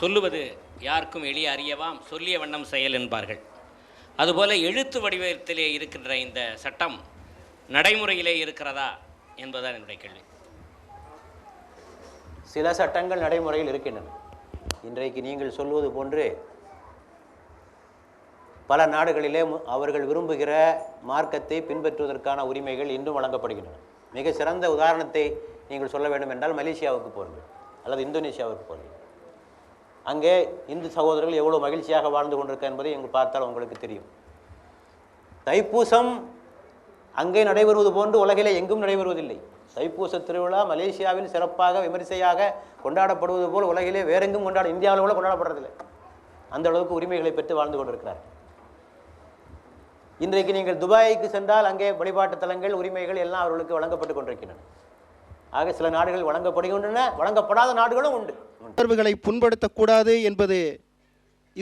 சொல்லுவது யாருக்கும் எளிய அறியவாம் சொல்லிய வண்ணம் செயல் என்பார்கள். அதுபோல எழுத்து வடிவத்திலே இருக்கின்ற இந்த சட்டம் நடைமுறையிலே இருக்கிறதா என்பதுதான் என்னுடைய கேள்வி. சில சட்டங்கள் நடைமுறையில் இருக்கின்றன. இன்றைக்கு நீங்கள் சொல்வது போன்று பல நாடுகளிலே அவர்கள் விரும்புகிற மார்க்கத்தை பின்பற்றுவதற்கான உரிமைகள் இன்றும் வழங்கப்படுகின்றன. மிக சிறந்த உதாரணத்தை நீங்கள் சொல்ல வேண்டும் என்றால் மலேசியாவுக்கு போர்கள் அல்லது இந்தோனேஷியாவுக்கு போர்கள் அங்கே இந்து சகோதரர்கள் எவ்வளோ மகிழ்ச்சியாக வாழ்ந்து கொண்டிருக்க என்பதை எங்கள் பார்த்தால் உங்களுக்கு தெரியும். தைப்பூசம் அங்கே நடைபெறுவது போன்று உலகிலே எங்கும் நடைபெறுவதில்லை. தைப்பூச திருவிழா மலேசியாவில் சிறப்பாக விமரிசையாக கொண்டாடப்படுவது போல் உலகிலே வேறெங்கும் கொண்டாட இந்தியாவில் கூட கொண்டாடப்படுறதில்லை. அந்த அளவுக்கு உரிமைகளை பெற்று வாழ்ந்து கொண்டிருக்கிறார். இன்றைக்கு நீங்கள் துபாய்க்கு சென்றால் அங்கே வழிபாட்டு தலங்கள் உரிமைகள் எல்லாம் அவர்களுக்கு வழங்கப்பட்டு கொண்டிருக்கின்றன. ஆக சில நாடுகள் வழங்கப்படுகின்றன வழங்கப்படாத நாடுகளும் உண்டு. உணர்வுகளை புண்படுத்தக்கூடாது என்பது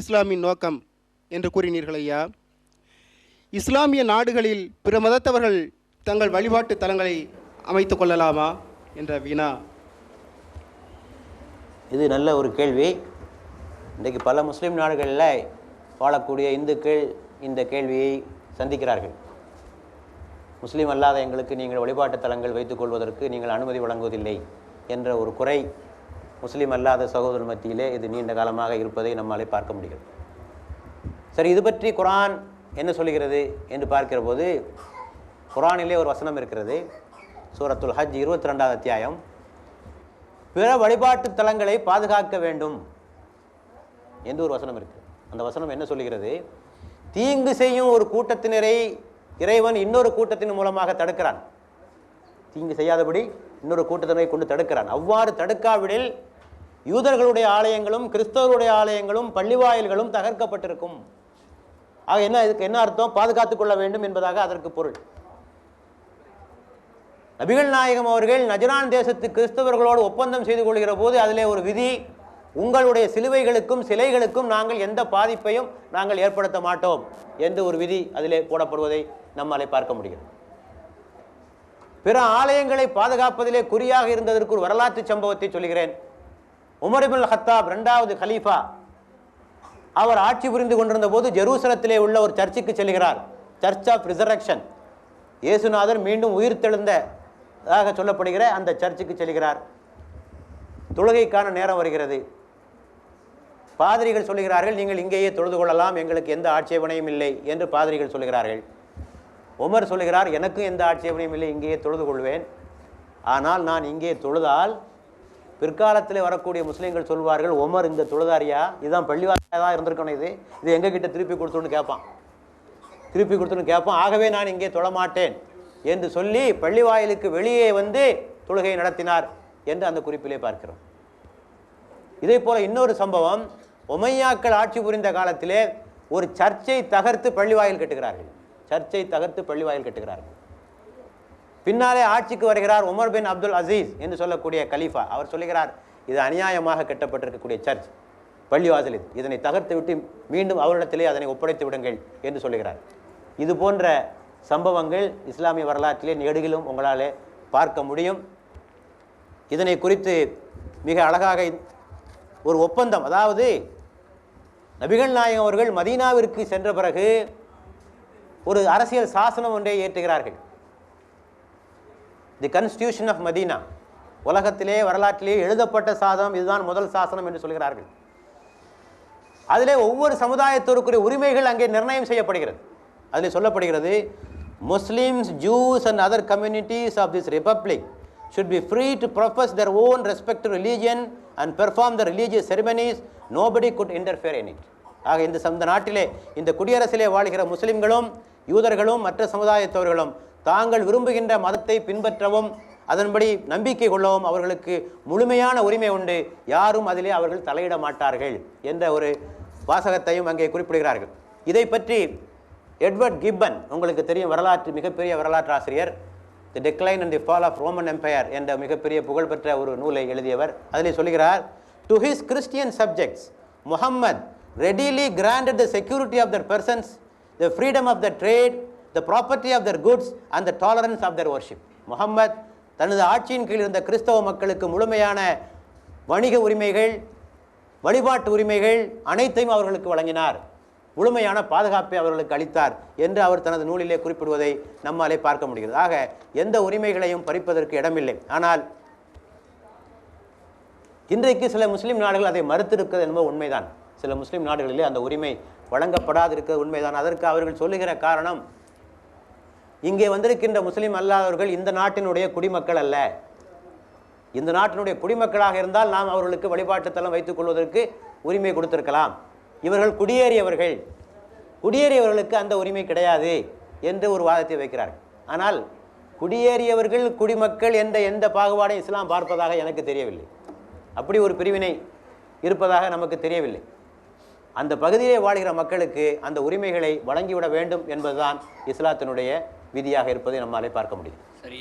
இஸ்லாமின் நோக்கம் என்று கூறினீர்கள் ஐயா. இஸ்லாமிய நாடுகளில் பிற மதத்தவர்கள் தங்கள் வழிபாட்டு தலங்களை அமைத்துக் கொள்ளலாமா என்ற வினா இது நல்ல ஒரு கேள்வி. இன்றைக்கு பல முஸ்லீம் நாடுகளில் வாழக்கூடிய இந்துக்கள் இந்த கேள்வியை சந்திக்கிறார்கள். முஸ்லீம் அல்லாத எங்களுக்கு நீங்கள் வழிபாட்டு தலங்கள் வைத்துக் கொள்வதற்கு நீங்கள் அனுமதி வழங்குவதில்லை என்ற ஒரு குறை முஸ்லீம் அல்லாத சகோதரர் மத்தியிலே இது நீண்ட காலமாக இருப்பதை நம்மாலே பார்க்க முடிகிறது. சரி இது பற்றி குரான் என்ன சொல்லுகிறது என்று பார்க்கிற போது குரானிலே ஒரு வசனம் இருக்கிறது. சூரத்துல் ஹஜ் இருபத்தி ரெண்டாவது அத்தியாயம். பிற வழிபாட்டு தலங்களை பாதுகாக்க வேண்டும் என்று ஒரு வசனம் இருக்கு அந்த வசனம் என்ன சொல்லுகிறது? தீங்கு செய்யும் ஒரு கூட்டத்தினரை இறைவன் இன்னொரு கூட்டத்தின் மூலமாக தடுக்கிறான். தீங்கு செய்யாதபடி இன்னொரு கூட்டத்தினரை கொண்டு தடுக்கிறான். அவ்வாறு தடுக்காவிடில் யூதர்களுடைய ஆலயங்களும் கிறிஸ்தவருடைய ஆலயங்களும் பள்ளிவாயில்களும் தகர்க்கப்பட்டிருக்கும். ஆக என்ன இதுக்கு என்ன அர்த்தம்? பாதுகாத்துக் கொள்ள வேண்டும் என்பதாக அதற்கு பொருள். நபிகள் நாயகம் அவர்கள் நஜரான் தேசத்து கிறிஸ்தவர்களோடு ஒப்பந்தம் செய்து கொள்கிற போது அதிலே ஒரு விதி உங்களுடைய சிலுவைகளுக்கும் சிலைகளுக்கும் நாங்கள் எந்த பாதிப்பையும் நாங்கள் ஏற்படுத்த மாட்டோம் எந்த ஒரு விதி அதிலே போடப்படுவதை நம்மாலே பார்க்க முடிகிறது. பிற ஆலயங்களை பாதுகாப்பதிலே குறியாக இருந்ததற்கு ஒரு வரலாற்று சம்பவத்தை சொல்கிறேன் உமரிபுல் ஹத்தாப் இரண்டாவது ஹலீஃபா அவர் ஆட்சி புரிந்து கொண்டிருந்த போது ஜெருசலத்திலே உள்ள ஒரு சர்ச்சுக்கு செல்கிறார். சர்ச் ஆஃப் ரிசரக்ஷன் இயேசுநாதர் மீண்டும் உயிர் தெழுந்ததாக சொல்லப்படுகிற அந்த சர்ச்சுக்கு செல்கிறார். தொழுகைக்கான நேரம் வருகிறது. பாதிரிகள் சொல்லுகிறார்கள் நீங்கள் இங்கேயே தொழுது கொள்ளலாம் எங்களுக்கு எந்த ஆட்சேபனையும் இல்லை என்று பாதிரிகள் சொல்லுகிறார்கள். உமர் சொல்லுகிறார் எனக்கும் எந்த ஆட்சேபனையும் இல்லை இங்கேயே தொழுது கொள்வேன். ஆனால் நான் இங்கே தொழுதால் பிற்காலத்தில் வரக்கூடிய முஸ்லீம்கள் சொல்வார்கள் உமர் இந்த தொழுதாரியா? இதுதான் பள்ளிவாசலாக தான் இருந்திருக்கணும் இது. இது எங்ககிட்ட திருப்பி கொடுத்துன்னு கேட்பான். திருப்பி கொடுத்துன்னு கேட்பான். ஆகவே நான் இங்கே தொழமாட்டேன். என்று சொல்லி பள்ளிவாயிலுக்கு வெளியே வந்து தொழுகை நடத்தினார் என்று அந்த குறிப்பிலே பார்க்கிறோம். இதே போல் இன்னொரு சம்பவம் ஒமையாக்கள் ஆட்சி புரிந்த காலத்திலே ஒரு சர்ச்சை தகர்த்து பள்ளிவாயில் கட்டுகிறார்கள். சர்ச்சை தகர்த்து பள்ளிவாயில் கட்டுகிறார்கள். பின்னாலே ஆட்சிக்கு வருகிறார் உமர் பின் அப்துல் அசீஸ் என்று சொல்லக்கூடிய கலீஃபா. அவர் சொல்லுகிறார் இது அநியாயமாக கட்டப்பட்டிருக்கக்கூடிய சர்ச். பள்ளிவாசல் இது. இதனை தகர்த்து விட்டு மீண்டும் அவரிடத்திலே அதனை ஒப்படைத்து விடுங்கள் என்று சொல்லுகிறார். இது போன்ற சம்பவங்கள் இஸ்லாமிய வரலாற்றிலே நெடுகிலும் உங்களாலே பார்க்க முடியும். இதனை குறித்து மிக அழகாக ஒரு ஒப்பந்தம். அதாவது நபிகள் நாயகம் அவர்கள் மதீனாவிற்கு சென்ற பிறகு ஒரு அரசியல் சாசனம் ஒன்றை ஏற்றுகிறார்கள். தி கன்ஸ்டியூஷன் ஆஃப் மதீனா உலகத்திலே வரலாற்றிலே எழுதப்பட்ட சாதனம் இதுதான் முதல் சாசனம் என்று சொல்கிறார்கள். அதிலே ஒவ்வொரு சமுதாயத்திற்குரிய உரிமைகள் அங்கே நிர்ணயம் செய்யப்படுகிறது. அதில் சொல்லப்படுகிறது Muslims Jews and other communities of this republic should be free to profess their own respective religion and perform the religious ceremonies. Nobody could interfere in it. ஆக இந்த சந்த நாட்டிலே இந்த குடியரசிலே வாழ்கிற முஸ்லிம்களும் யூதர்களும் மற்ற சமுதாயத்தவர்களும் தாங்கள் விரும்புகின்ற மதத்தை பின்பற்றவும் அதன்படி நம்பிக்கை கொள்ளவும் அவர்களுக்கு முழுமையான உரிமை உண்டு. யாரும் அதிலே அவர்கள் தலையிட மாட்டார்கள் என்ற ஒரு வாசகத்தையும் அங்கே குறிப்பிடுகிறார்கள். இதை பற்றி எட்வர்ட் கிப்பன் உங்களுக்கு தெரியும் வரலாற்று மிகப்பெரிய வரலாற்று ஆசிரியர் the decline and the fall of Roman empire என்ற மிகப்பெரிய புகழ்பெற்ற ஒரு நூலை எழுதியவர். அதில் சொல்கிறார் to his Christian subjects Muhammad readily granted the security of their persons the freedom of the trade the property of their goods and the tolerance of their worship. Muhammad தனது ஆட்சியின் கீழ் இருந்த கிறிஸ்தவ மக்களுக்கு முழுமையான வணிக உரிமைகள் வழிபாட்டு உரிமைகள் அனைத்தையும் அவர்களுக்கு வழங்கினார். முழுமையான பாதுகாப்பை அவர்களுக்கு அளித்தார் என்று அவர் தனது நூலிலே குறிப்பிடுவதை நம்மாலே பார்க்க முடிகிறது. ஆக எந்த உரிமைகளையும் பறிப்பதற்கு இடமில்லை. ஆனால் இன்றைக்கு சில முஸ்லீம் நாடுகள் அதை மறுத்திருக்கிறது என்பது உண்மைதான். சில முஸ்லீம் நாடுகளிலே அந்த உரிமை வழங்கப்படாதிருக்கிறது உண்மைதான். அதற்கு அவர்கள் சொல்லுகிற காரணம் இங்கே வந்திருக்கின்ற முஸ்லீம் அல்லாதவர்கள் இந்த நாட்டினுடைய குடிமக்கள் அல்ல. இந்த நாட்டினுடைய குடிமக்களாக இருந்தால் நாம் அவர்களுக்கு வழிபாட்டுத்தலம் வைத்துக் கொள்வதற்கு உரிமை கொடுத்திருக்கலாம். இவர்கள் குடியேறியவர்கள். குடியேறியவர்களுக்கு அந்த உரிமை கிடையாது என்று ஒரு வாதத்தை வைக்கிறார்கள். ஆனால் குடியேறியவர்கள் குடிமக்கள் என்ற எந்த பாகுபாடையும் இஸ்லாம் பார்ப்பதாக எனக்கு தெரியவில்லை. அப்படி ஒரு பிரிவினை இருப்பதாக நமக்கு தெரியவில்லை. அந்த பகுதியிலே வாழ்கிற மக்களுக்கு அந்த உரிமைகளை வழங்கிவிட வேண்டும் என்பதுதான் இஸ்லாத்தினுடைய விதியாக இருப்பதை நம்மாலே பார்க்க முடியும் சரி